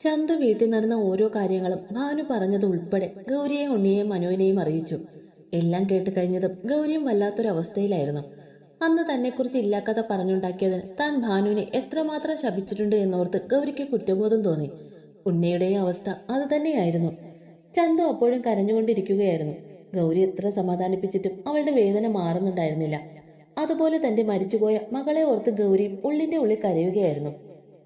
ചന്തു വീട്ടിൽ നടന്ന ഓരോ കാര്യങ്ങളും ഭാനു പറഞ്ഞത് ഉൾപ്പെടെ ഗൗരിയെയും ഉണ്ണിയെയും മനുവിനെയും അറിയിച്ചു. എല്ലാം കേട്ട് കഴിഞ്ഞതും ഗൗരിയും വല്ലാത്തൊരവസ്ഥയിലായിരുന്നു. അന്ന് തന്നെക്കുറിച്ച് ഇല്ലാക്കഥ പറഞ്ഞുണ്ടാക്കിയതിന് താൻ ഭാനുവിനെ എത്രമാത്രം ശപിച്ചിട്ടുണ്ട് എന്നോർത്ത് ഗൗരിക്ക് കുറ്റബോധം തോന്നി. ഉണ്ണിയുടെയും അവസ്ഥ അത് തന്നെയായിരുന്നു. ചന്തു അപ്പോഴും കരഞ്ഞുകൊണ്ടിരിക്കുകയായിരുന്നു. ഗൗരി എത്ര സമാധാനിപ്പിച്ചിട്ടും അവളുടെ വേദന മാറുന്നുണ്ടായിരുന്നില്ല. അതുപോലെ തന്റെ മരിച്ചുപോയ മകളെ ഓർത്ത് ഗൗരിയും ഉള്ളിന്റെ ഉള്ളിൽ കരയുകയായിരുന്നു.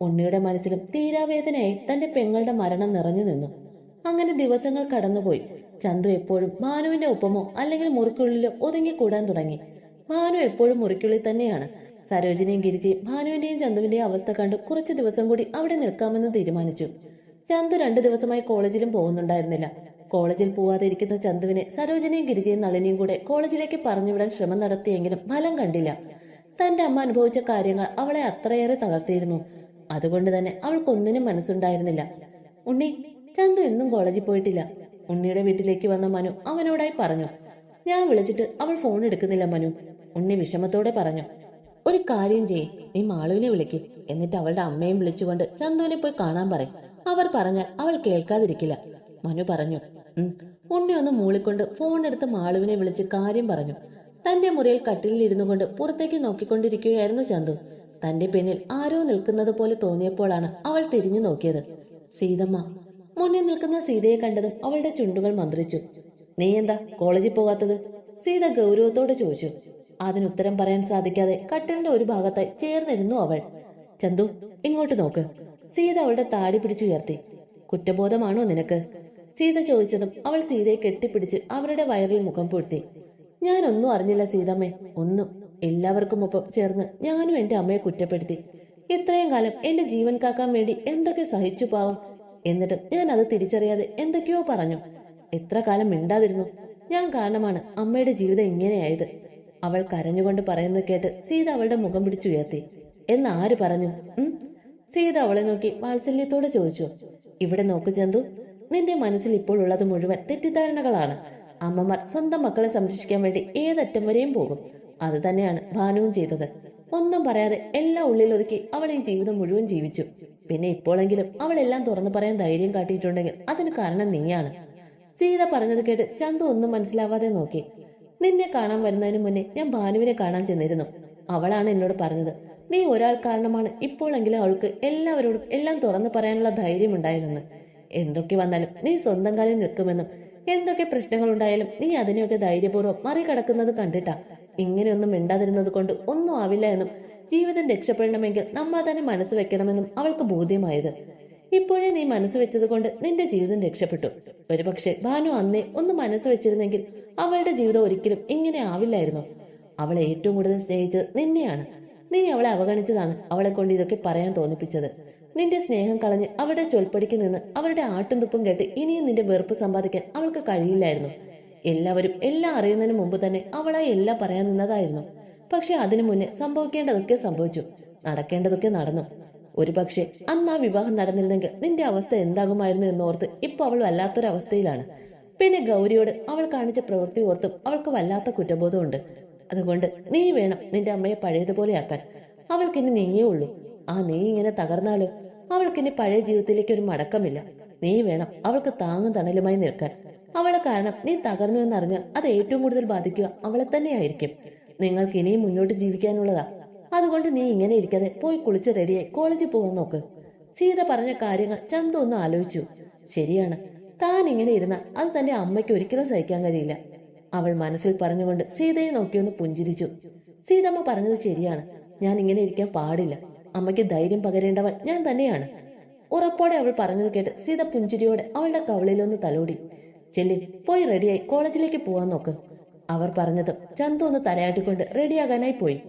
ഉണ്ണിയുടെ മനസ്സിലും തീരാവേദനയായി തന്റെ പെങ്ങളുടെ മരണം നിറഞ്ഞു നിന്നു. അങ്ങനെ ദിവസങ്ങൾ കടന്നുപോയി. ചന്തു എപ്പോഴും ഭാനുവിന്റെ ഒപ്പമോ അല്ലെങ്കിൽ മുറിക്കുള്ളിലോ ഒതുങ്ങിക്കൂടാൻ തുടങ്ങി. ഭാനു എപ്പോഴും മുറിക്കുള്ളിൽ തന്നെയാണ്. സരോജിനിയും ഗിരിജി ഭാനുവിന്റെയും ചന്തുവിന്റെയും അവസ്ഥ കണ്ട് കുറച്ചു ദിവസം കൂടി അവിടെ നിൽക്കാമെന്ന് തീരുമാനിച്ചു. ചന്തു രണ്ടു ദിവസമായി കോളേജിലും പോകുന്നുണ്ടായിരുന്നില്ല. കോളേജിൽ പോവാതെ ഇരിക്കുന്ന ചന്തുവിനെ സരോജിനിയും ഗിരിജയും നളിനിയും കൂടെ കോളേജിലേക്ക് പറഞ്ഞുവിടാൻ ശ്രമം നടത്തിയെങ്കിലും ഫലം കണ്ടില്ല. തന്റെ അമ്മ അനുഭവിച്ച കാര്യങ്ങൾ അവളെ അത്രയേറെ തളർത്തിയിരുന്നു. അതുകൊണ്ട് തന്നെ അവൾക്കൊന്നിനും മനസ്സുണ്ടായിരുന്നില്ല. ഉണ്ണി ചന്തു എന്നും കോളേജിൽ പോയിട്ടില്ല. ഉണ്ണിയുടെ വീട്ടിലേക്ക് വന്ന മനു അവനോടായി പറഞ്ഞു ഞാൻ വിളിച്ചിട്ട് അവൾ ഫോൺ എടുക്കുന്നില്ല മനു. ഉണ്ണി വിഷമത്തോടെ പറഞ്ഞു ഒരു കാര്യം ചെയ്യ് നീ മാളുവിനെ വിളിക്ക്. എന്നിട്ട് അവളുടെ അമ്മയും വിളിച്ചുകൊണ്ട് ചന്തുവിനെ പോയി കാണാൻ പറയും. അവർ പറഞ്ഞാൽ അവൾ കേൾക്കാതിരിക്കില്ല. മനു പറഞ്ഞു ഉണ്ണി ഒന്ന് മൂളിക്കൊണ്ട് ഫോൺ എടുത്ത് മാളുവിനെ വിളിച്ച് കാര്യം പറഞ്ഞു. തന്റെ മുറിയിൽ കട്ടിലിൽ ഇരുന്നു കൊണ്ട് പുറത്തേക്ക് നോക്കിക്കൊണ്ടിരിക്കുകയായിരുന്നു ചന്തു. തന്റെ പിന്നിൽ ആരോ നിൽക്കുന്നത് പോലെ തോന്നിയപ്പോഴാണ് അവൾ തിരിഞ്ഞു നോക്കിയത്. സീതമ്മ മുന്നിൽ നിൽക്കുന്ന സീതയെ കണ്ടതും അവളുടെ ചുണ്ടുകൾ മന്ത്രിച്ചു. നീ എന്താ കോളേജിൽ പോകാത്തത്? സീത ഗൗരവത്തോടെ ചോദിച്ചു. അതിനുത്തരം പറയാൻ സാധിക്കാതെ കട്ടലിന്റെ ഒരു ഭാഗത്തായി ചേർന്നിരുന്നു അവൾ. ചന്തു ഇങ്ങോട്ട് നോക്ക്. സീത അവളുടെ താടി പിടിച്ചുയർത്തി കുറ്റബോധമാണോ നിനക്ക്? സീത ചോദിച്ചതും അവൾ സീതയെ കെട്ടിപ്പിടിച്ച് അവരുടെ വയറിൽ മുഖം പൂഴ്ത്തി. ഞാനൊന്നും അറിഞ്ഞില്ല സീതമ്മേ ഒന്നും. എല്ലാവർക്കും ഒപ്പം ചേർന്ന് ഞാനും എന്റെ അമ്മയെ കുറ്റപ്പെടുത്തി. ഇത്രയും കാലം എന്റെ ജീവൻ കാക്കാൻ വേണ്ടി എന്തൊക്കെ സഹിച്ചു പാവും. എന്നിട്ടും ഞാൻ അത് തിരിച്ചറിയാതെ എന്തൊക്കെയോ പറഞ്ഞു. എത്ര കാലം മിണ്ടാതിരുന്നു. ഞാൻ കാരണമാണ് അമ്മയുടെ ജീവിതം ഇങ്ങനെയായത്. അവൾ കരഞ്ഞുകൊണ്ട് പറയുന്നത് കേട്ട് സീത അവളുടെ മുഖം പിടിച്ചുയർത്തി എന്ന് ആര് പറഞ്ഞു? സീത അവളെ നോക്കി വാത്സല്യത്തോടെ ചോദിച്ചു. ഇവിടെ നോക്ക് ചന്തു നിന്റെ മനസ്സിൽ ഇപ്പോൾ ഉള്ളത് മുഴുവൻ തെറ്റിദ്ധാരണകളാണ്. അമ്മമാർ സ്വന്തം മക്കളെ സംരക്ഷിക്കാൻ വേണ്ടി ഏതറ്റം വരെയും പോകും. അത് തന്നെയാണ് ഭാനുവും ചെയ്തത്. ഒന്നും പറയാതെ എല്ലാം ഉള്ളിലൊതുക്കി അവൾ ഈ ജീവിതം മുഴുവൻ ജീവിച്ചു. പിന്നെ ഇപ്പോഴെങ്കിലും അവൾ എല്ലാം തുറന്നു പറയാൻ ധൈര്യം കാട്ടിയിട്ടുണ്ടെങ്കിൽ അതിന് കാരണം നീയാണ്. സീത പറഞ്ഞത് കേട്ട് ചന്തു ഒന്നും മനസ്സിലാവാതെ നോക്കി. നിന്നെ കാണാൻ വരുന്നതിന് മുന്നേ ഞാൻ ഭാനുവിനെ കാണാൻ ചെന്നിരുന്നു. അവളാണ് എന്നോട് പറഞ്ഞത്. നീ ഒരാൾ കാരണമാണ് ഇപ്പോഴെങ്കിലും അവൾക്ക് എല്ലാവരോടും എല്ലാം തുറന്നു പറയാനുള്ള ധൈര്യം ഉണ്ടായിരുന്നു എന്തൊക്കെ വന്നാലും നീ സ്വന്തം കാലിൽ നിൽക്കുമെന്നും എന്തൊക്കെ പ്രശ്നങ്ങൾ ഉണ്ടായാലും നീ അതിനെയൊക്കെ ധൈര്യപൂർവം മറികടക്കുന്നത് കണ്ടിട്ടാ. ഇങ്ങനെയൊന്നും മിണ്ടാതിരുന്നത് കൊണ്ട് ഒന്നും ആവില്ല എന്നും ജീവിതം രക്ഷപ്പെടണമെങ്കിൽ നമ്മൾ തന്നെ മനസ്സ് വെക്കണമെന്നും അവൾക്ക് ബോധ്യമായത്. ഇപ്പോഴേ നീ മനസ്സ് വെച്ചത് കൊണ്ട് നിന്റെ ജീവിതം രക്ഷപ്പെട്ടു. ഒരുപക്ഷെ ഭാനു അന്നേ ഒന്ന് മനസ്സ് വെച്ചിരുന്നെങ്കിൽ അവളുടെ ജീവിതം ഒരിക്കലും ഇങ്ങനെ ആവില്ലായിരുന്നു. അവളെ ഏറ്റവും കൂടുതൽ സ്നേഹിച്ചത് നിന്നെയാണ്. നീ അവളെ അവഗണിച്ചതാണ് അവളെ കൊണ്ട് ഇതൊക്കെ പറയാൻ തോന്നിപ്പിച്ചത്. നിന്റെ സ്നേഹം കളഞ്ഞ് അവരുടെ ചൊൽപ്പടിക്ക് നിന്ന് അവരുടെ ആട്ടും തുപ്പും കേട്ട് ഇനിയും നിന്റെ വെറുപ്പ് സമ്പാദിക്കാൻ അവൾക്ക് കഴിയില്ലായിരുന്നു. എല്ലാവരും എല്ലാം അറിയുന്നതിന് മുമ്പ് തന്നെ അവളായി എല്ലാം പറയാൻ നിന്നതായിരുന്നു. പക്ഷെ അതിനു മുന്നേ സംഭവിക്കേണ്ടതൊക്കെ സംഭവിച്ചു. നടക്കേണ്ടതൊക്കെ നടന്നു. ഒരു പക്ഷെ അന്ന് ആ വിവാഹം നടന്നിരുന്നെങ്കിൽ നിന്റെ അവസ്ഥ എന്താകുമായിരുന്നു എന്നോർത്ത് ഇപ്പൊ അവൾ വല്ലാത്തൊരവസ്ഥയിലാണ്. പിന്നെ ഗൗരിയോട് അവൾ കാണിച്ച പ്രവൃത്തി ഓർത്തും അവൾക്ക് വല്ലാത്ത കുറ്റബോധമുണ്ട്. അതുകൊണ്ട് നീ വേണം നിന്റെ അമ്മയെ പഴയതുപോലെയാക്കാൻ. അവൾക്കിനി നീയേ ഉള്ളൂ. ആ നീ ഇങ്ങനെ തകർന്നാലോ അവൾക്കിനി പഴയ ജീവിതത്തിലേക്ക് ഒരു മടക്കമില്ല. നീ വേണം അവൾക്ക് താങ്ങും തണലുമായി നിൽക്കാൻ. അവളെ കാരണം നീ തകർന്നു എന്നറിഞ്ഞാൽ അത് ഏറ്റവും കൂടുതൽ ബാധിക്കുക അവളെ തന്നെയായിരിക്കും. നിങ്ങൾക്ക് ഇനിയും മുന്നോട്ട് ജീവിക്കാനുള്ളതാ. അതുകൊണ്ട് നീ ഇങ്ങനെ ഇരിക്കാതെ പോയി കുളിച്ച് റെഡിയായി കോളേജിൽ പോകാൻ നോക്ക്. സീത പറഞ്ഞ കാര്യങ്ങൾ ചന്ത ഒന്ന് ആലോചിച്ചു. ശരിയാണ്. താൻ ഇങ്ങനെ ഇരുന്ന അത് തന്റെ അമ്മയ്ക്ക് ഒരിക്കലും സഹിക്കാൻ കഴിയില്ല. അവൾ മനസ്സിൽ പറഞ്ഞുകൊണ്ട് സീതയെ നോക്കിയൊന്ന് പുഞ്ചിരിച്ചു. സീതമ്മ പറഞ്ഞത് ശരിയാണ്. ഞാൻ ഇങ്ങനെ ഇരിക്കാൻ പാടില്ല. അമ്മയ്ക്ക് ധൈര്യം പകരേണ്ടവൾ ഞാൻ തന്നെയാണ്. ഉറപ്പോടെ അവൾ പറഞ്ഞത് കേട്ട് സീത പുഞ്ചിരിയോടെ അവളുടെ കവളിലൊന്ന് തലോടി. ചെല്ലി പോയി റെഡിയായി കോളേജിലേക്ക് പോവാൻ നോക്ക്. അവർ പറഞ്ഞതും ചന്തു ഒന്ന് തലയാട്ടിക്കൊണ്ട് റെഡിയാകാനായി പോയി.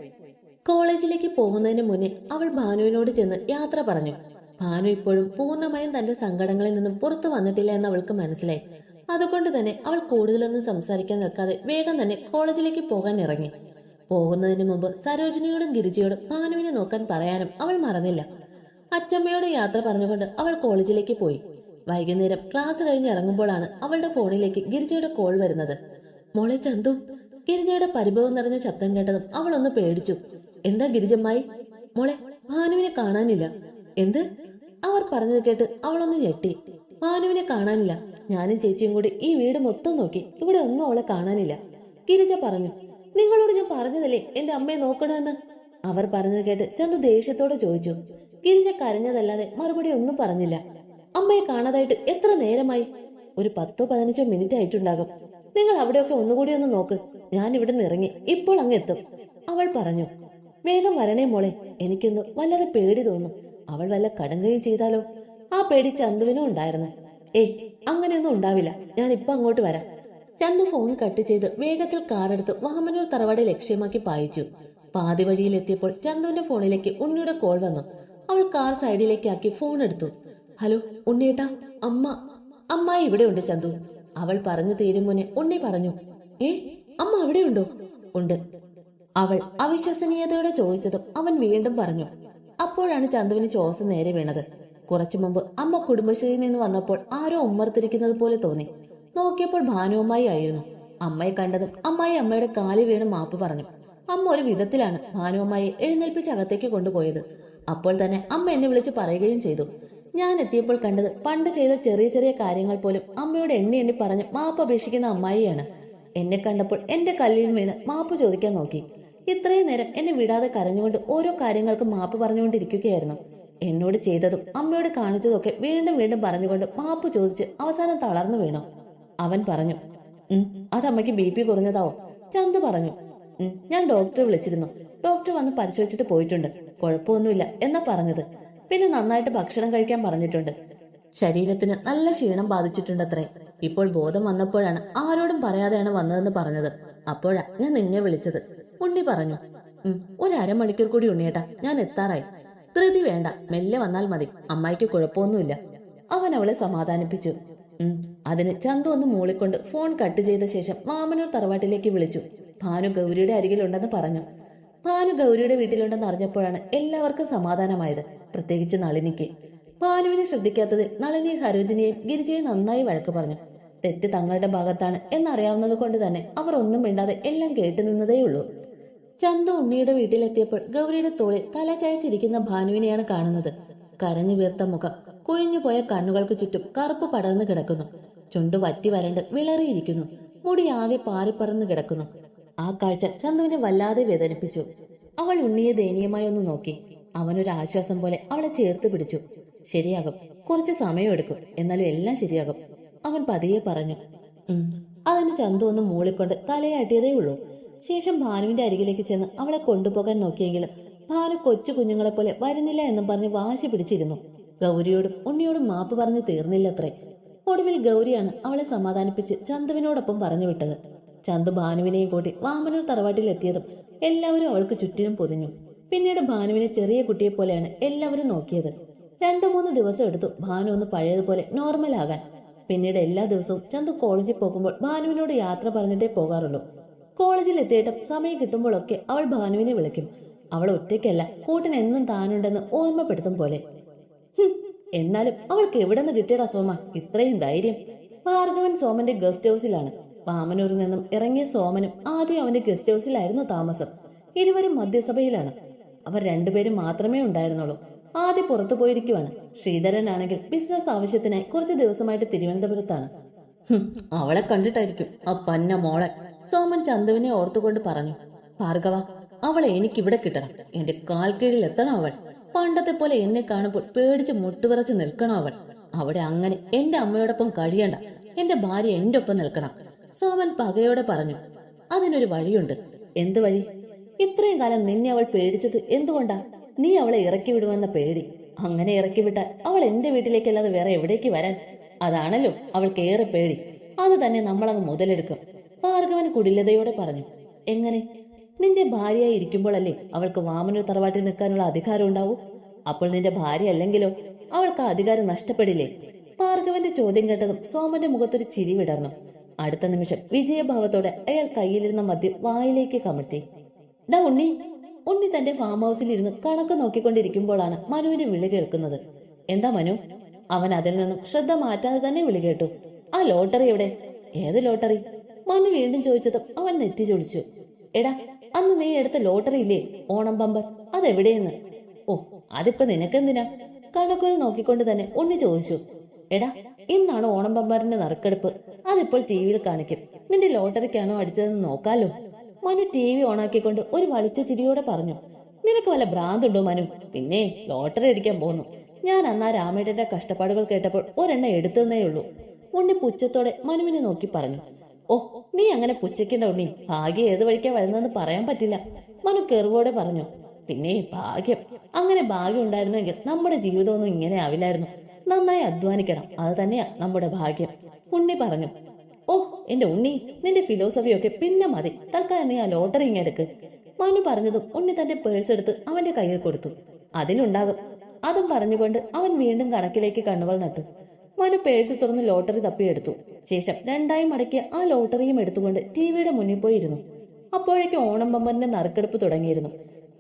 കോളേജിലേക്ക് പോകുന്നതിന് മുന്നേ അവൾ ഭാനുവിനോട് ചെന്ന് യാത്ര പറഞ്ഞു. ഭാനു ഇപ്പോഴും പൂർണമായും തന്റെ സങ്കടങ്ങളിൽ നിന്നും പുറത്തു വന്നിട്ടില്ല എന്ന് അവൾക്ക് മനസ്സിലായി. അതുകൊണ്ട് തന്നെ അവൾ കൂടുതലൊന്നും സംസാരിക്കാൻ നിൽക്കാതെ വേഗം തന്നെ കോളേജിലേക്ക് പോകാൻ ഇറങ്ങി. പോകുന്നതിന് മുമ്പ് സരോജിനിയോടും ഗിരിജയോടും ഭാനുവിനെ നോക്കാൻ പറയാനും അവൾ മറന്നില്ല. അച്ചമ്മയോട് യാത്ര പറഞ്ഞുകൊണ്ട് അവൾ കോളേജിലേക്ക് പോയി. വൈകുന്നേരം ക്ലാസ് കഴിഞ്ഞ് ഇറങ്ങുമ്പോഴാണ് അവളുടെ ഫോണിലേക്ക് ഗിരിജയുടെ കോൾ വരുന്നത്. മോളെ ചന്തു ഗിരിജയുടെ പരിഭവം നിറഞ്ഞ ശബ്ദം കേട്ടതും അവളൊന്ന് പേടിച്ചു. എന്താ ഗിരിജമ്മായി? മോളെ ഭാനുവിനെ കാണാനില്ല. എന്ത്? അവർ പറഞ്ഞത് കേട്ട് അവളൊന്ന് ഞെട്ടി. ഭാനുവിനെ കാണാനില്ല. ഞാനും ചേച്ചിയും കൂടി ഈ വീട് മൊത്തം നോക്കി. ഇവിടെ ഒന്നും അവളെ കാണാനില്ല. ഗിരിജ പറഞ്ഞു നിങ്ങളോട് ഞാൻ പറഞ്ഞതല്ലേ എന്റെ അമ്മയെ നോക്കണമെന്ന്? അവർ പറഞ്ഞത് കേട്ട് ചന്തു ദേഷ്യത്തോടെ ചോദിച്ചു. ഗിരിജ കരഞ്ഞതല്ലാതെ മറുപടി ഒന്നും പറഞ്ഞില്ല. അമ്മയെ കാണാതായിട്ട് എത്ര നേരമായി? ഒരു പത്തോ പതിനഞ്ചോ മിനിറ്റ് ആയിട്ടുണ്ടാകും. നിങ്ങൾ അവിടെയൊക്കെ ഒന്നുകൂടി ഒന്ന് നോക്ക്. ഞാൻ ഇവിടെ നിന്ന് ഇറങ്ങി ഇപ്പോൾ അങ്ങ് എത്തും. അവൾ പറഞ്ഞു വേഗം വരണേ മോളെ. എനിക്കൊന്ന് വല്ലാതെ പേടി തോന്നും. അവൾ വല്ല കടങ്ങുകയും ചെയ്താലോ? ആ പേടി ചന്തുവിനും ഉണ്ടായിരുന്നു. ഏയ് അങ്ങനെയൊന്നും ഉണ്ടാവില്ല. ഞാൻ ഇപ്പൊ അങ്ങോട്ട് വരാം. ചന്തു ഫോൺ കട്ട് ചെയ്ത് വേഗത്തിൽ കാറെടുത്ത് വാമനൂർ തറവാട് ലക്ഷ്യമാക്കി പായിച്ചു. പാതി വഴിയിൽ എത്തിയപ്പോൾ ചന്തുവിന്റെ ഫോണിലേക്ക് ഉണ്ണിയുടെ കോൾ വന്നു. അവൾ കാർ സൈഡിലേക്കാക്കി ഫോൺ എടുത്തു. ഹലോ ഉണ്ണിയേട്ടാ അമ്മ അമ്മ ഇവിടെ ഉണ്ട് ചന്തു. അവൾ പറഞ്ഞു തീരും മുന്നേ ഉണ്ണി പറഞ്ഞു. ഏ അമ്മ അവിടെ ഉണ്ടോ. ഉണ്ട് അവൾ അവിശ്വസനീയതയോടെ ചോദിച്ചതും അവൻ വീണ്ടും പറഞ്ഞു. അപ്പോഴാണ് ചന്തുവിന് ചോസ് നേരെ വീണത്. കുറച്ചു മുമ്പ് അമ്മ കുടുംബശ്രീയിൽ നിന്ന് വന്നപ്പോൾ ആരോ ഉമ്മർത്തിരിക്കുന്നത് പോലെ തോന്നി. നോക്കിയപ്പോൾ ഭാനുവമ്മായി ആയിരുന്നു. അമ്മയെ കണ്ടതും അമ്മായി അമ്മയുടെ കാലി വീണ് മാപ്പ് പറഞ്ഞു. അമ്മ ഒരു വിധത്തിലാണ് ഭാനുവമ്മയെ എഴുന്നേൽപ്പിച്ച് അകത്തേക്ക് കൊണ്ടുപോയത്. അപ്പോൾ തന്നെ അമ്മ എന്നെ വിളിച്ച് പറയുകയും ചെയ്തു. ഞാൻ എത്തിയപ്പോൾ കണ്ടത് പണ്ട് ചെയ്ത ചെറിയ ചെറിയ കാര്യങ്ങൾ പോലും അമ്മയോട് എണ്ണി എണ്ണി പറഞ്ഞ് മാപ്പ് അപേക്ഷിക്കുന്ന അമ്മായിയാണ്. എന്നെ കണ്ടപ്പോൾ എന്റെ കല്ലിൽ വീണ് മാപ്പ് ചോദിക്കാൻ നോക്കി. ഇത്രയും നേരം എന്നെ വിടാതെ കരഞ്ഞുകൊണ്ട് ഓരോ കാര്യങ്ങൾക്കും മാപ്പ് പറഞ്ഞുകൊണ്ടിരിക്കുകയായിരുന്നു. എന്നോട് ചെയ്തതും അമ്മയോട് കാണിച്ചതൊക്കെ വീണ്ടും വീണ്ടും പറഞ്ഞുകൊണ്ട് മാപ്പ് ചോദിച്ച് അവസാനം തളർന്നു വീണു. അവൻ പറഞ്ഞു അത് അമ്മയ്ക്ക് ബി പി കുറഞ്ഞതാവും. ചന്തു പറഞ്ഞു ഞാൻ ഡോക്ടറെ വിളിച്ചിരുന്നു. ഡോക്ടർ വന്ന് പരിശോധിച്ചിട്ട് പോയിട്ടുണ്ട്. കുഴപ്പമൊന്നുമില്ല എന്നാ പറഞ്ഞത്. പിന്നെ നന്നായിട്ട് ഭക്ഷണം കഴിക്കാൻ പറഞ്ഞിട്ടുണ്ട്. ശരീരത്തിന് നല്ല ക്ഷീണം ബാധിച്ചിട്ടുണ്ടത്രേ. ഇപ്പോൾ ബോധം വന്നപ്പോഴാണ് ആരോടും പറയാതെയാണ് വന്നതെന്ന് പറഞ്ഞത്. അപ്പോഴാ ഞാൻ നിന്നെ വിളിച്ചത്. ഉണ്ണി പറഞ്ഞു. ഒരു അരമണിക്കൂർ കൂടി ഉണ്ണിയേട്ടാ ഞാൻ എത്താറായി. ധൃതി വേണ്ട മെല്ലെ വന്നാൽ മതി. അമ്മായിക്ക് കുഴപ്പമൊന്നുമില്ല. അവൻ അവളെ സമാധാനിപ്പിച്ചു. അതിന് ചന്തു ഒന്ന് മൂളിക്കൊണ്ട് ഫോൺ കട്ട് ചെയ്ത ശേഷം മാമനൂർ തറവാട്ടിലേക്ക് വിളിച്ചു. ഭാനു ഗൗരിയുടെ അരികിലുണ്ടെന്ന് പറഞ്ഞു. ഭാനു ഗൗരിയുടെ വീട്ടിലുണ്ടെന്ന് അറിഞ്ഞപ്പോഴാണ് എല്ലാവർക്കും സമാധാനമായത്. പ്രത്യേകിച്ച് നളിനിക്ക്. ഭാനുവിനെ ശ്രദ്ധിക്കാത്തതിൽ നളിനി സരോജിനിയെയും ഗിരിജയെ നന്നായി വഴക്ക് പറഞ്ഞു. തെറ്റ് തങ്ങളുടെ ഭാഗത്താണ് എന്നറിയാവുന്നത് കൊണ്ട് തന്നെ അവർ ഒന്നും മിണ്ടാതെ എല്ലാം കേട്ടു നിന്നതേയുള്ളൂ. ചന്ത ഉണ്ണിയുടെ വീട്ടിലെത്തിയപ്പോൾ ഗൗരിയുടെ തോളിൽ തല ചായച്ചിരിക്കുന്ന ഭാനുവിനെയാണ് കാണുന്നത്. കരഞ്ഞു വീർത്ത മുഖം കുഴിഞ്ഞുപോയ കണ്ണുകൾക്ക് ചുറ്റും കറുപ്പ് പടർന്നു കിടക്കുന്നു. ചുണ്ടു വറ്റി വരണ്ട് വിളറിയിരിക്കുന്നു. മുടി ആകെ പാറിപ്പറന്നു കിടക്കുന്നു. ആ കാഴ്ച ചന്തുവിനെ വല്ലാതെ വേദനിപ്പിച്ചു. അവൾ ഉണ്ണിയെ ദയനീയമായി ഒന്ന് നോക്കി. അവനൊരു ആശ്വാസം പോലെ അവളെ ചേർത്ത് പിടിച്ചു. ശരിയാകും. കുറച്ച് സമയമെടുക്കും എന്നാലും എല്ലാം ശരിയാകും. അവൻ പതിയെ പറഞ്ഞു അതിന് ചന്തു ഒന്ന് മൂളിക്കൊണ്ട് തലയാട്ടിയതേ ഉള്ളൂ. ശേഷം ഭാനുവിന്റെ അരികിലേക്ക് ചെന്ന് അവളെ കൊണ്ടുപോകാൻ നോക്കിയെങ്കിലും ഭാനു കൊച്ചു കുഞ്ഞുങ്ങളെ പോലെ വരുന്നില്ല എന്നും പറഞ്ഞ് വാശി പിടിച്ചിരുന്നു. ഗൗരിയോടും ഉണ്ണിയോടും മാപ്പ് പറഞ്ഞു തീർന്നില്ലത്രേ. ഒടുവിൽ ഗൗരിയാണ് അവളെ സമാധാനിപ്പിച്ച് ചന്തുവിനോടൊപ്പം പറഞ്ഞു വിട്ടത്. ചന്തു ഭാനുവിനെയും കൂട്ടി വാമനൂർ തറവാട്ടിൽ എത്തിയതും എല്ലാവരും അവൾക്ക് ചുറ്റിനും പൊതിഞ്ഞു. പിന്നീട് ഭാനുവിനെ ചെറിയ കുട്ടിയെ പോലെയാണ് എല്ലാവരും നോക്കിയത്. രണ്ടു മൂന്ന് ദിവസം എടുത്തു ഭാനു ഒന്ന് പഴയതുപോലെ നോർമൽ ആകാൻ. പിന്നീട് എല്ലാ ദിവസവും ചന്തു കോളേജിൽ പോകുമ്പോൾ ഭാനുവിനോട് യാത്ര പറഞ്ഞിട്ടേ പോകാറുള്ളൂ. കോളേജിൽ എത്തിയിട്ടും സമയം കിട്ടുമ്പോഴൊക്കെ അവൾ ഭാനുവിനെ വിളിക്കും. അവൾ ഒറ്റയ്ക്കല്ല കൂട്ടിന് എന്നും താനുണ്ടെന്ന് ഓർമ്മപ്പെടുത്തും പോലെ. എന്നാലും അവൾക്ക് എവിടെ നിന്ന് കിട്ടിയടാ സോമ? ഇത്രയും ധൈര്യം. ഭാർഗവൻ സോമന്റെ ഗസ്റ്റ് ഹൗസിലാണ്. വാമനൂരിൽ നിന്നും ഇറങ്ങിയ സോമനും ആദ്യം അവന്റെ ഗസ്റ്റ് ഹൗസിലായിരുന്നു താമസം. ഇരുവരും മദ്യസഭയിലാണ്. അവർ രണ്ടുപേരും മാത്രമേ ഉണ്ടായിരുന്നുള്ളൂ. ആദ്യം പുറത്തു പോയിരിക്കുവാണ്. ശ്രീധരൻ ആണെങ്കിൽ ബിസിനസ് ആവശ്യത്തിനായി കുറച്ച് ദിവസമായിട്ട് തിരുവനന്തപുരത്താണ്. അവളെ കണ്ടിട്ടായിരിക്കും ആ പന്ന മോളെ. സോമൻ ചന്തുവിനെ ഓർത്തുകൊണ്ട് പറഞ്ഞു ഭാർഗവ അവളെ എനിക്കിവിടെ കിട്ടണം. എന്റെ കാൽ കീഴിൽ എത്തണം അവൾ. പണ്ടത്തെ പോലെ എന്നെ കാണുമ്പോൾ പേടിച്ച് മുട്ടുവിറച്ച് നിൽക്കണം അവൾ. അവിടെ അങ്ങനെ എന്റെ അമ്മയോടൊപ്പം കഴിയണ്ട. എന്റെ ഭാര്യ എന്റെ ഒപ്പം നിൽക്കണം. സോമൻ പകയോടെ പറഞ്ഞു അതിനൊരു വഴിയുണ്ട്. എന്ത് വഴി? ഇത്രയും കാലം നിന്നെ അവൾ പേടിച്ചത് എന്തുകൊണ്ടാ? നീ അവളെ ഇറക്കി വിടുമെന്ന പേടി. അങ്ങനെ ഇറക്കി വിട്ടാൽ അവൾ എന്റെ വീട്ടിലേക്കല്ലാതെ വേറെ എവിടേക്ക് വരാൻ? അതാണല്ലോ അവൾക്ക് ഏറെ പേടി. അത് തന്നെ നമ്മളങ്ങ് മുതലെടുക്കും. ഭാർഗവൻ കുടിലതയോടെ പറഞ്ഞു എങ്ങനെ? നിന്റെ ഭാര്യയായി ഇരിക്കുമ്പോഴല്ലേ അവൾക്ക് വാമനൂർ തറവാട്ടിൽ നിൽക്കാനുള്ള അധികാരം ഉണ്ടാവൂ? അപ്പോൾ നിന്റെ ഭാര്യ അല്ലെങ്കിലോ? അവൾക്ക് ആ അധികാരം നഷ്ടപ്പെടില്ലേ? ഭാർഗവന്റെ ചോദ്യം കേട്ടതും സോമന്റെ മുഖത്തൊരു ചിരി വിടർന്നു. അടുത്ത നിമിഷം വിജയഭാവത്തോടെ അയാൾ കയ്യിലിരുന്ന മദ്യം വായിലേക്ക് കമഴ്ത്തി. ഡാ ഉണ്ണി. ഉണ്ണി തന്റെ ഫാം ഹൗസിൽ ഇരുന്ന് കണക്ക് നോക്കിക്കൊണ്ടിരിക്കുമ്പോഴാണ് മനുവിന്റെ വിളി കേൾക്കുന്നത്. എന്താ മനു? അവൻ അതിൽ നിന്നും ശ്രദ്ധ മാറ്റാതെ തന്നെ വിളി കേട്ടു. ആ ലോട്ടറി എവിടെ? ഏത് ലോട്ടറി? മനു വീണ്ടും ചോദിച്ചതും അവൻ നെറ്റി ചൊളിച്ചു എടാ അന്ന് നീ എടുത്ത ലോട്ടറി ഇല്ലേ? ഓണം പമ്പർ അതെവിടെയെന്ന്? ഓ അതിപ്പോ നിനക്കെന്തിനാ? കണക്കുകൾ നോക്കിക്കൊണ്ട് തന്നെ ഉണ്ണി ചോദിച്ചു. എടാ ഇന്നാണ് ഓണം പമ്പാറിന്റെ നറുക്കെടുപ്പ്. അതിപ്പോൾ ടി വിയിൽ കാണിക്കും. നിന്റെ ലോട്ടറിക്കാണോ അടിച്ചതെന്ന് നോക്കാലോ. മനു ടി വി ഓണാക്കിക്കൊണ്ട് ഒരു വളിച്ച ചിരിയോടെ പറഞ്ഞു നിനക്ക് വല്ല ഭ്രാന്തുണ്ടോ മനു? പിന്നെ ലോട്ടറി അടിക്കാൻ പോന്നു. ഞാൻ അന്നാ രാമേട്ടന്റെ കഷ്ടപ്പാടുകൾ കേട്ടപ്പോൾ ഒരെണ്ണം എടുത്തതേ ഉള്ളൂ. ഉണ്ണി പുച്ഛത്തോടെ മനുവിനെ നോക്കി പറഞ്ഞു ഓ നീ അങ്ങനെ പുച്ഛിക്കണ്ട ഉണ്ണി. ഭാഗ്യം ഏത് വഴിക്കാ വരുന്നതെന്ന് പറയാൻ പറ്റില്ല. മനു കെറുവോടെ പറഞ്ഞു പിന്നെ ഭാഗ്യം. അങ്ങനെ ഭാഗ്യം ഉണ്ടായിരുന്നെങ്കിൽ നമ്മുടെ ജീവിതമൊന്നും ഇങ്ങനെ ആവില്ലായിരുന്നു. നന്നായി അധ്വാനിക്കണം. അത് തന്നെയാ നമ്മുടെ ഭാഗ്യം. ഉണ്ണി പറഞ്ഞു ഓ എന്റെ ഉണ്ണി നിന്റെ ഫിലോസഫിയൊക്കെ പിന്നെ മതി. തൽക്കാലം നീ ആ ലോട്ടറി ഇങ്ങെടുക്ക് മനു പറഞ്ഞതും ഉണ്ണി തന്റെ പേഴ്സ് എടുത്ത് അവന്റെ കയ്യിൽ കൊടുത്തു. അതിലുണ്ടാകും. അതും പറഞ്ഞുകൊണ്ട് അവൻ വീണ്ടും കണക്കിലേക്ക് കണ്ണുകൾ നട്ടു. മനു പേഴ്സ് തുറന്ന് ലോട്ടറി തപ്പിയെടുത്തു ശേഷം രണ്ടായി മടക്കിയ ആ ലോട്ടറിയും എടുത്തുകൊണ്ട് ടി വിയുടെ മുന്നിൽ പോയിരുന്നു. അപ്പോഴേക്കും ഓണം ബമ്പറിന്റെ നറുക്കെടുപ്പ് തുടങ്ങിയിരുന്നു.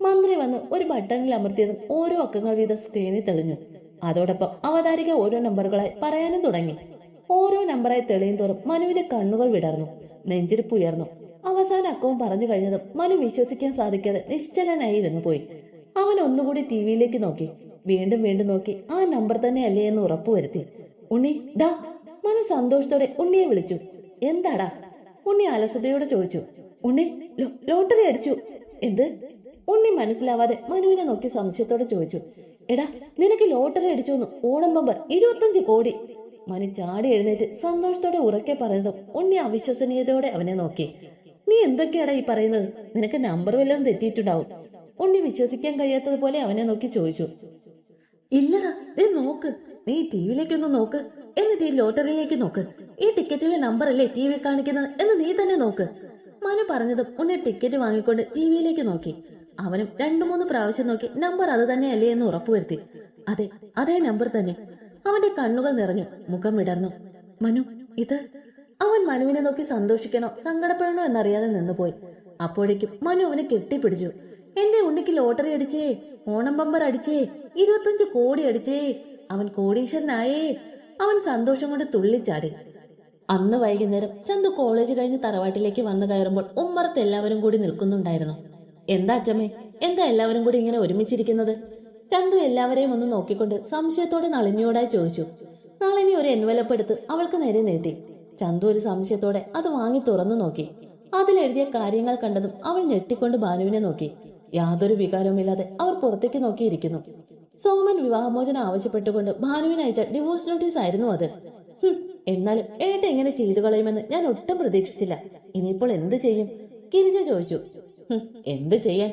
മന്ത്രി വന്ന് ഒരു ബട്ടണിൽ അമർത്തിയതും ഓരോ അക്കങ്ങൾ വീതം സ്ക്രീനിൽ തെളിഞ്ഞു. അതോടൊപ്പം അവതാരിക ഓരോ നമ്പറുകളായി പറയാനും തുടങ്ങി. ഓരോ നമ്പറായി തെളിയും തോറും മനുവിന്റെ കണ്ണുകൾ വിടർന്നു. നെഞ്ചിരിപ്പ് ഉയർന്നു. അവസാന അക്കവും പറഞ്ഞു കഴിഞ്ഞതും മനു വിശ്വസിക്കാൻ സാധിക്കാതെ നിശ്ചലനായി ഇരുന്നു പോയി. അവൻ ഒന്നുകൂടി ടി വിയിലേക്ക് നോക്കി. വീണ്ടും വീണ്ടും നോക്കി ആ നമ്പർ തന്നെയല്ലേ എന്ന് ഉറപ്പുവരുത്തി ഉണ്ണി ഡാ മനു സന്തോഷത്തോടെ ഉണ്ണിയെ വിളിച്ചു. എന്താടാ? ഉണ്ണി അലസതയോടെ ചോദിച്ചു. ഉണ്ണി ലോട്ടറി അടിച്ചു. എന്ത്? ഉണ്ണി മനസ്സിലാവാതെ മനുവിനെ നോക്കി സംശയത്തോടെ ചോദിച്ചു. എടാ നിനക്ക് ലോട്ടറി അടിച്ചു ഓണം ബമ്പർ ഇരുപത്തഞ്ച് കോടി. മനു ചാടി എഴുന്നേറ്റ് സന്തോഷത്തോടെ ഉറക്കെ പറഞ്ഞതും ഉണ്ണി അവിശ്വസനീയതയോടെ അവനെ നോക്കി. നീ എന്തൊക്കെയാടാ ഈ പറയുന്നത്? നിനക്ക് നമ്പർ വല്ലതും തെറ്റിയിട്ടുണ്ടാവും. ഉണ്ണി വിശ്വസിക്കാൻ കഴിയാത്തതുപോലെ അവനെ നോക്കി ചോദിച്ചു. ഇല്ലടാ നീ നോക്ക്. നീ ടി വിയിലേക്കൊന്ന് നോക്ക്. എന്നിട്ട് ഈ ലോട്ടറിയിലേക്ക് നോക്ക്. ഈ ടിക്കറ്റിലെ നമ്പർ അല്ലേ ടി വി കാണിക്കുന്നത് എന്ന് നീ തന്നെ നോക്ക്. മനു പറഞ്ഞതും ഉണ്ണി ടിക്കറ്റ് വാങ്ങിക്കൊണ്ട് ടി വിയിലേക്ക് നോക്കി. അവനും രണ്ടു മൂന്ന് പ്രാവശ്യം നോക്കി നമ്പർ അത് തന്നെയല്ലേ? എന്ന് ഉറപ്പുവരുത്തി. അതെ അതേ നമ്പർ തന്നെ. അവന്റെ കണ്ണുകൾ നിറഞ്ഞു മുഖം വിടർന്നു. മനു ഇത്? അവൻ മനുവിനെ നോക്കി സന്തോഷിക്കണോ സങ്കടപ്പെടണോ എന്നറിയാതെ നിന്നുപോയി. അപ്പോഴേക്കും മനു അവനെ കെട്ടിപ്പിടിച്ചു. എന്റെ ഉണ്ണിക്ക് ലോട്ടറി അടിച്ചേ ഓണം ബമ്പർ അടിച്ചേ ഇരുപത്തഞ്ച് കോടി അടിച്ചേ അവൻ കോടീശ്വരനായേ അവൻ സന്തോഷം കൊണ്ട് തുള്ളിച്ചാടി. അന്ന് വൈകുന്നേരം ചന്തു കോളേജ് കഴിഞ്ഞ് തറവാട്ടിലേക്ക് വന്നു കയറുമ്പോൾ ഉമ്മറത്ത് എല്ലാവരും കൂടി നിൽക്കുന്നുണ്ടായിരുന്നു. എന്താ അച്ഛമ്മേ എന്താ എല്ലാവരും കൂടി ഇങ്ങനെ ഒരുമിച്ചിരിക്കുന്നത്? ചന്തു എല്ലാവരെയും ഒന്ന് നോക്കിക്കൊണ്ട് സംശയത്തോടെ നളിനിയോടായി ചോദിച്ചു. നളിനി ഒരു എൻവലപ്പ് എടുത്ത് അവൾക്ക് നേരെ നീട്ടി. ചന്തു ഒരു സംശയത്തോടെ അത് വാങ്ങി തുറന്നു നോക്കി. അതിലെഴുതിയ കാര്യങ്ങൾ കണ്ടതും അവൾ ഞെട്ടിക്കൊണ്ട് ബാനുവിനെ നോക്കി. യാതൊരു വികാരവുമില്ലാതെ അവർ പുറത്തേക്ക് നോക്കിയിരിക്കുന്നു. സോമൻ വിവാഹമോചനം ആവശ്യപ്പെട്ടുകൊണ്ട് ഭാനുവിന് അയച്ച ഡിവോഴ്സ് നോട്ടീസ് ആയിരുന്നു അത്. എന്നാലും ഏട്ട എങ്ങനെ ചെയ്തു കളയുമെന്ന് ഞാൻ ഒട്ടും പ്രതീക്ഷിച്ചില്ല. ഇനിയിപ്പോൾ എന്ത് ചെയ്യും? ഗിരിജ ചോദിച്ചു. എന്ത് ചെയ്യാൻ?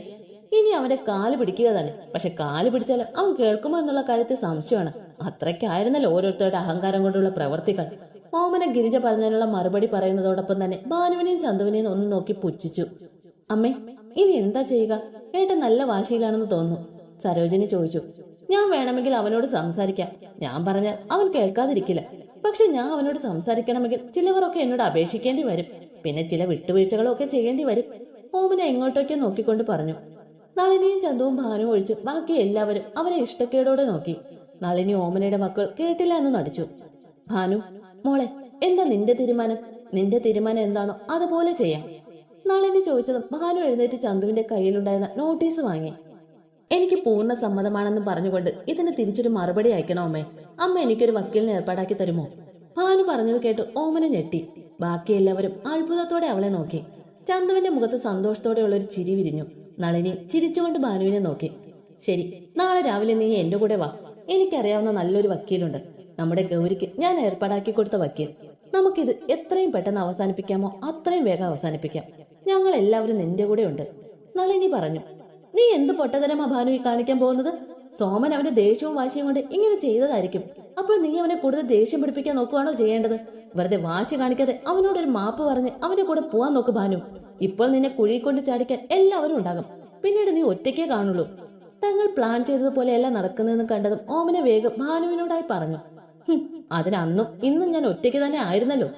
ഇനി അവന്റെ കാൽ പിടിക്കുക തന്നെ. പക്ഷെ കാൽ പിടിച്ചാൽ അവൻ കേൾക്കുമോ എന്നുള്ള കാര്യത്തിൽ സംശയമാണ്. അത്രയ്ക്കായിരുന്നല്ലോ ഓരോരുത്തരുടെ അഹങ്കാരം കൊണ്ടുള്ള പ്രവർത്തികൾ. ഓമന ഗിരിജ പറഞ്ഞതിനുള്ള മറുപടി പറയുന്നതോടൊപ്പം തന്നെ ഭാനുവിനെയും ചന്തുവിനെയും ഒന്ന് നോക്കി പുച്ഛിച്ചു. അമ്മേ ഇനി എന്താ ചെയ്യുക? ഏട്ട നല്ല വാശിയിലാണെന്ന് തോന്നുന്നു. സരോജിനി ചോദിച്ചു. ഞാൻ വേണമെങ്കിൽ അവനോട് സംസാരിക്കാം. ഞാൻ പറഞ്ഞാൽ അവൻ കേൾക്കാതിരിക്കില്ല. പക്ഷെ ഞാൻ അവനോട് സംസാരിക്കണമെങ്കിൽ ചിലവരൊക്കെ എന്നോട് അപേക്ഷിക്കേണ്ടി വരും. പിന്നെ ചില വിട്ടുവീഴ്ചകളൊക്കെ ചെയ്യേണ്ടി വരും. ഓമന എങ്ങോട്ടൊക്കെ നോക്കിക്കൊണ്ട് പറഞ്ഞു. നളിനിയും ചന്തുവും ഭാനു ഒഴിച്ച് ബാക്കി എല്ലാവരും അവനെ ഇഷ്ടക്കേടോടെ നോക്കി. നളിനി ഓമനയുടെ മക്കൾ കേട്ടില്ല എന്ന് നടിച്ചു. ഭാനു മോളെ എന്താ നിന്റെ തീരുമാനം? നിന്റെ തീരുമാനം എന്താണോ അതുപോലെ ചെയ്യാം. നളിനി ചോദിച്ചതും ഭാനു എഴുന്നേറ്റ് ചന്തുവിന്റെ കയ്യിലുണ്ടായിരുന്ന നോട്ടീസ് വാങ്ങി. എനിക്ക് പൂർണ സമ്മതമാണെന്ന് പറഞ്ഞുകൊണ്ട് ഇതിന് തിരിച്ചൊരു മറുപടി അയക്കണോ അമ്മേ? അമ്മ എനിക്കൊരു വക്കീലിനെ ഏർപ്പാടാക്കി തരുമോ? ഭാനു പറഞ്ഞത് കേട്ട് ഓമന ഞെട്ടി. ബാക്കി എല്ലാവരും അത്ഭുതത്തോടെ അവളെ നോക്കി. ചന്തുവിന്റെ മുഖത്ത് സന്തോഷത്തോടെയുള്ള ഒരു ചിരി വിരിഞ്ഞു. നളിനി ചിരിച്ചുകൊണ്ട് ഭാനുവിനെ നോക്കി. ശരി നാളെ രാവിലെ നീ എന്റെ കൂടെ വാ. എനിക്കറിയാവുന്ന നല്ലൊരു വക്കീലുണ്ട്. നമ്മുടെ ഗൗരിക്ക് ഞാൻ ഏർപ്പാടാക്കി കൊടുത്ത വക്കീൽ. നമുക്കിത് എത്രയും പെട്ടെന്ന് അവസാനിപ്പിക്കാമോ അത്രയും വേഗം അവസാനിപ്പിക്കാം. ഞങ്ങൾ എല്ലാവരും നിന്റെ കൂടെ ഉണ്ട്. നളിനി പറഞ്ഞു നീ എന്ത് പൊട്ടതരമാ ഭാനു കാണിക്കാൻ പോകുന്നത്? സോമൻ അവന്റെ ദേഷ്യവും വാശിയും കൊണ്ട് ഇങ്ങനെ ചെയ്തതായിരിക്കും. അപ്പോൾ നീ അവനെ കൂടുതൽ ദേഷ്യം പിടിപ്പിക്കാൻ നോക്കുവാണോ ചെയ്യേണ്ടത്? വെറുതെ വാശി കാണിക്കാതെ അവനോടൊരു മാപ്പ് പറഞ്ഞ് അവന്റെ കൂടെ പോവാൻ നോക്ക് ഭാനു. ഇപ്പോൾ നിന്നെ കുഴിയിൽ കൊണ്ട് ചാടിക്കാൻ എല്ലാവരും ഉണ്ടാകും. പിന്നീട് നീ ഒറ്റയ്ക്കേ കാണുള്ളൂ. തങ്ങൾ പ്ലാൻ ചെയ്തതുപോലെ ചെയ്തതുപോലെയല്ല നടക്കുന്നതെന്ന് കണ്ടതും ഓമന വേഗം ഭാനുവിനോടായി പറഞ്ഞു. അതിനന്നും ഇന്നും ഞാൻ ഒറ്റയ്ക്ക് തന്നെ ആയിരുന്നല്ലോ.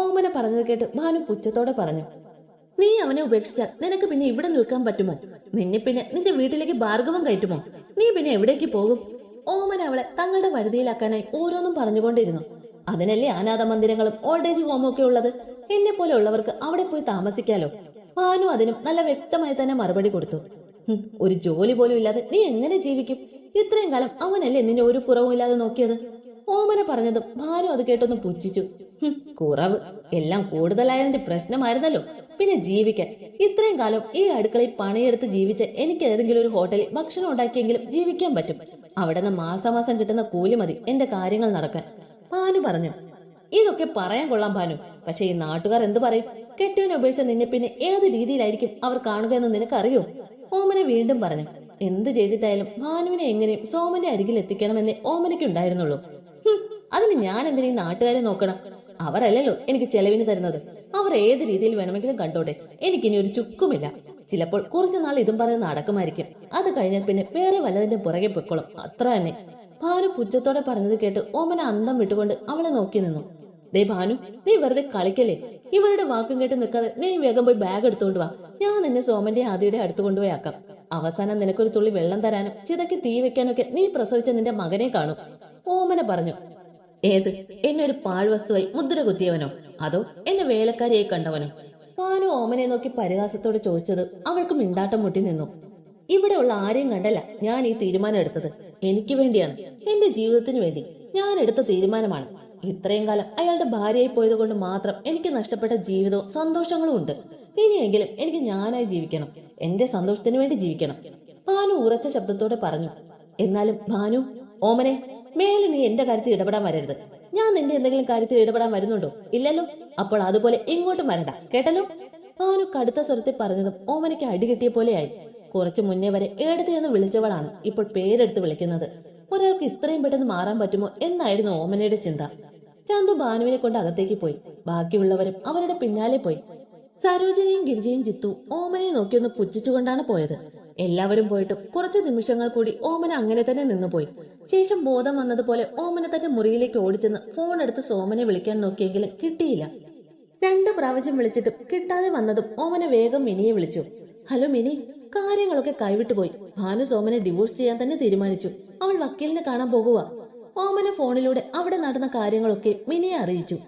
ഓമന പറഞ്ഞത് കേട്ട് ഭാനു പുച്ഛത്തോടെ പറഞ്ഞു. നീ അവനെ ഉപേക്ഷിച്ചാൽ നിനക്ക് പിന്നെ ഇവിടെ നിൽക്കാൻ പറ്റുമോ? നിന്നെ പിന്നെ നിന്റെ വീട്ടിലേക്ക് ഭാർഗവം കയറ്റുമോ? നീ പിന്നെ എവിടേക്ക് പോകും? ഓമൻ അവളെ തങ്ങളുടെ വരുതിയിലാക്കാനായി ഓരോന്നും പറഞ്ഞുകൊണ്ടിരുന്നു. അതിനല്ലേ അനാഥ മന്ദിരങ്ങളും ഓൾഡ് ഏജ് ഹോമും ഒക്കെ ഉള്ളത്? എന്നെ പോലെ ഉള്ളവർക്ക് അവിടെ പോയി താമസിക്കാലോ? ഭാനു അതിനും നല്ല വ്യക്തമായി തന്നെ മറുപടി കൊടുത്തു. ഒരു ജോലി പോലും ഇല്ലാതെ നീ എങ്ങനെ ജീവിക്കും? ഇത്രയും കാലം അവനല്ലേ നിന്നെ ഒരു കുറവും ഇല്ലാതെ നോക്കിയത്? ഓമന പറഞ്ഞതും ഭാനു അത് കേട്ടൊന്ന് പുച്ഛിച്ചു. കുറവ്. എല്ലാം കൂടുതലായതിന്റെ പ്രശ്നമായിരുന്നല്ലോ. പിന്നെ ജീവിക്കാൻ. ഇത്രയും കാലം ഈ അടുക്കളയിൽ പണിയെടുത്ത് ജീവിച്ച എനിക്ക് ഏതെങ്കിലും ഒരു ഹോട്ടലിൽ ഭക്ഷണം ഉണ്ടാക്കിയെങ്കിലും ജീവിക്കാൻ പറ്റും. അവിടെ നിന്ന് മാസാമാസം കിട്ടുന്ന കൂലി മതി എന്റെ കാര്യങ്ങൾ നടക്കാൻ. ഭാനു പറഞ്ഞു ഇതൊക്കെ പറയാൻ കൊള്ളാം ഭാനു. പക്ഷെ ഈ നാട്ടുകാർ എന്ത് പറയും? കെട്ടിയവനെ ഉപേക്ഷിച്ച നിന്നെ പിന്നെ ഏത് രീതിയിലായിരിക്കും അവർ കാണുക എന്ന് നിനക്കറിയോ? ഓമന വീണ്ടും പറഞ്ഞു എന്ത് ചെയ്തിട്ടായാലും ഭാനുവിനെ എങ്ങനെയും സോമന്റെ അരികിൽ എത്തിക്കണമെന്നേ ഓമനയ്ക്ക് ഉണ്ടായിരുന്നുള്ളൂ. അതിന് ഞാൻ ഈ നാട്ടുകാരെ നോക്കണം? അവരല്ലല്ലോ എനിക്ക് ചെലവിന് തരുന്നത്. അവർ ഏത് രീതിയിൽ വേണമെങ്കിലും കണ്ടോട്ടെ. എനിക്കിനി ഒരു ചുക്കുമില്ല. ചിലപ്പോൾ കുറച്ചുനാൾ ഇതും പറഞ്ഞ് നടക്കുമായിരിക്കും. അത് കഴിഞ്ഞാൽ പിന്നെ വേറെ വല്ലതിന്റെ പുറകെ പൊയ്ക്കോളും. അത്ര തന്നെ. ഭാനു പുജ്ജത്തോടെ പറഞ്ഞത് കേട്ട് ഓമന അന്തം വിട്ടുകൊണ്ട് അവളെ നോക്കി നിന്നു. ദേ ഭാനു നീ വെറുതെ കളിക്കല്ലേ? ഇവരുടെ വാക്കും കേട്ട് നിൽക്കാതെ നീ വേഗം പോയി ബാഗ് എടുത്തോണ്ട് വാ. ഞാൻ നിന്നെ സോമന്റെ ആദിയുടെ അടുത്ത് കൊണ്ടുപോയി ആക്കാം അവസാനം നിനക്കൊരു തുള്ളി വെള്ളം തരാനും ചിതയ്ക്ക് തീ വെക്കാനൊക്കെ നീ പ്രസവിച്ച നിന്റെ മകനെ കാണും. ഓമന പറഞ്ഞു ഏത്? എന്നെ ഒരു പാഴ്വസ്തുവായി മുദ്ര കുത്തിയവനോ? അതോ എന്നെ വേലക്കാരിയായി കണ്ടവനോ? ഭാനു ഓമനെ നോക്കി പരിഹാസത്തോടെ ചോദിച്ചത് അവൾക്ക് മിണ്ടാട്ടം മുട്ടി നിന്നു. ഇവിടെ ഉള്ള ആരെയും കണ്ടല്ല. ഞാൻ ഈ തീരുമാനം എടുത്തത്. എനിക്ക് വേണ്ടിയാണ്. എന്റെ ജീവിതത്തിന് വേണ്ടി. ഞാൻ എടുത്ത തീരുമാനമാണ്. ഇത്രയും കാലം അയാളുടെ ഭാര്യയായി പോയത് കൊണ്ട് മാത്രം എനിക്ക് നഷ്ടപ്പെട്ട ജീവിതവും സന്തോഷങ്ങളും ഉണ്ട്. ഇനിയെങ്കിലും എനിക്ക് ഞാനായി ജീവിക്കണം. എന്റെ സന്തോഷത്തിന് വേണ്ടി ജീവിക്കണം. ഭാനു ഉറച്ച ശബ്ദത്തോടെ പറഞ്ഞു. എന്നാലും ഭാനു ഓമനെ മേലെ നീ എന്റെ കാര്യത്തിൽ ഇടപെടാൻ വരരുത്. ഞാൻ നിന്റെ എന്തെങ്കിലും കാര്യത്തിൽ ഇടപെടാൻ വരുന്നുണ്ടോ? ഇല്ലല്ലോ. അപ്പോൾ അതുപോലെ ഇങ്ങോട്ടും വരണ്ട. കേട്ടല്ലോ? ഭാനു കടുത്ത സ്വരത്തിൽ പറഞ്ഞതും ഓമനയ്ക്ക് അടികിട്ടിയ പോലെയായി. കുറച്ചു മുന്നേ വരെ ഏടത്തി എന്ന് വിളിച്ചവളാണ് ഇപ്പോൾ പേരെടുത്ത് വിളിക്കുന്നത്. ഒരാൾക്ക് ഇത്രയും പെട്ടെന്ന് മാറാൻ പറ്റുമോ എന്നായിരുന്നു ഓമനയുടെ ചിന്ത. ചന്തു ഭാനുവിനെ കൊണ്ട് അകത്തേക്ക് പോയി. ബാക്കിയുള്ളവരും അവരുടെ പിന്നാലെ പോയി. സരോജനയും ഗിരിജയും ജിത്തു ഓമനയെ നോക്കിയൊന്ന് പുച്ഛിച്ചുകൊണ്ടാണ് പോയത്. എല്ലാവരും പോയിട്ടും കുറച്ച് നിമിഷങ്ങൾ കൂടി ഓമന അങ്ങനെ തന്നെ നിന്നുപോയി. ശേഷം ബോധം വന്നതുപോലെ ഓമന തന്റെ മുറിയിലേക്ക് ഓടിച്ചെന്ന് ഫോൺ എടുത്ത് സോമനെ വിളിക്കാൻ നോക്കിയെങ്കിലും കിട്ടിയില്ല. രണ്ട് പ്രാവശ്യം വിളിച്ചിട്ടും കിട്ടാതെ വന്നതും ഓമന വേഗം മിനിയെ വിളിച്ചു. ഹലോ മിനി കാര്യങ്ങളൊക്കെ കൈവിട്ടു പോയി. ഭാനു സോമനെ ഡിവോഴ്സ് ചെയ്യാൻ തന്നെ തീരുമാനിച്ചു. അവൾ വക്കീലിനെ കാണാൻ പോകുക ഓമന ഫോണിലൂടെ അവിടെ നടന്ന കാര്യങ്ങളൊക്കെ മിനിയെ അറിയിച്ചു.